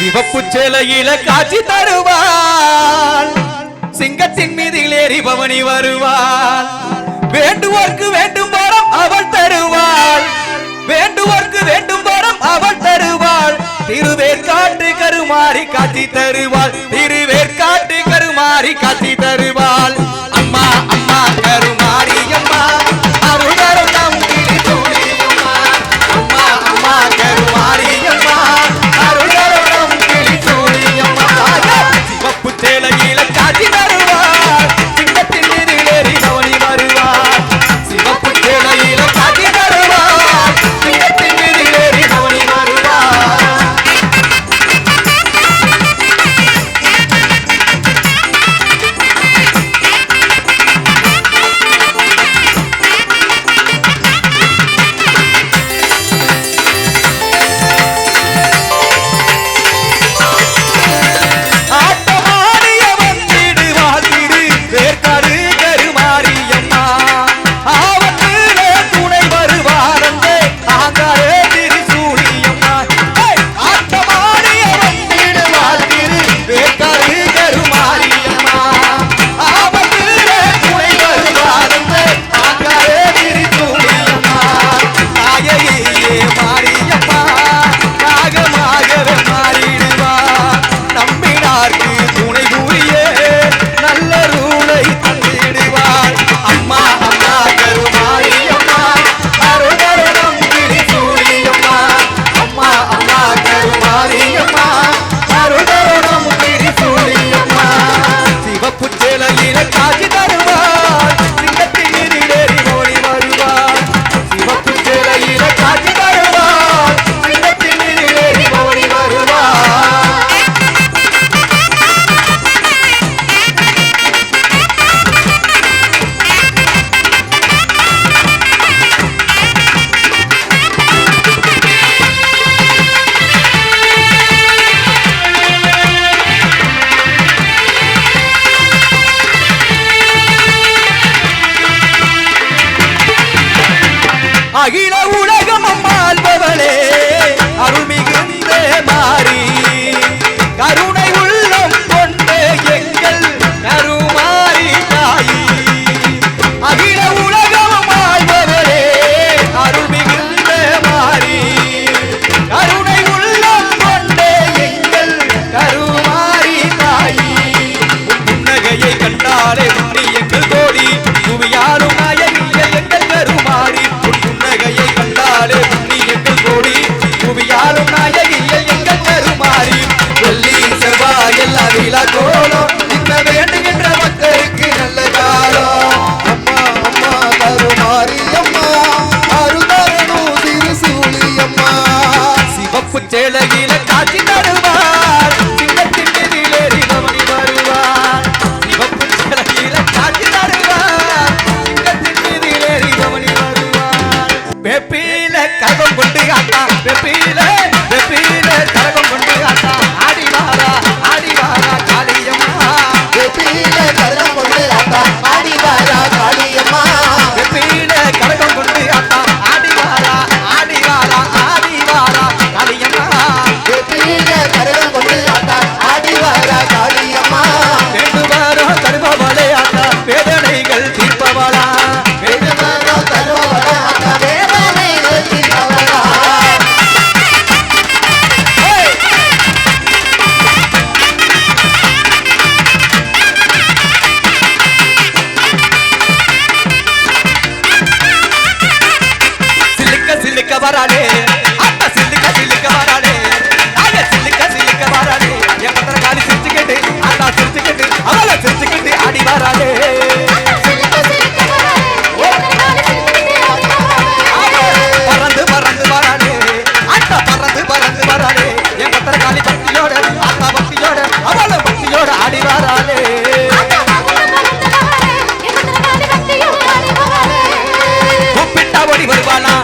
சிவப்பு சேலையில காட்சி தருவாள். சிங்கத்தின் மீதில் ஏறி பவனி வருவாள். வேண்டுவோர்க்கு வேண்டும் வரம் அவள் தருவாள். வேண்டுவோர்க்கு வேண்டும் வரம் அவள் தருவாள். திருவேற்காட்டு கருமாறி காட்சி தருவாள். திருவேற்காட்டு கருமாறி காட்சி தருவாள். உலகின காட்சி தருவார் அகில உலகம் அம்மாள்பவளே அருள் மிகுந்த மாறி. கருணை உள்ளம் கொண்டு எங்கள் கருமாறி தாயி. அகில உலகம் அம்மாள்பவளே அருள் மிகுந்த மாறி. கருணை உள்ளம் கொண்டு எங்கள் கருமாறி தாயி. புன்னகையை கண்டாலே புண்ணிய ஓடி வருவானா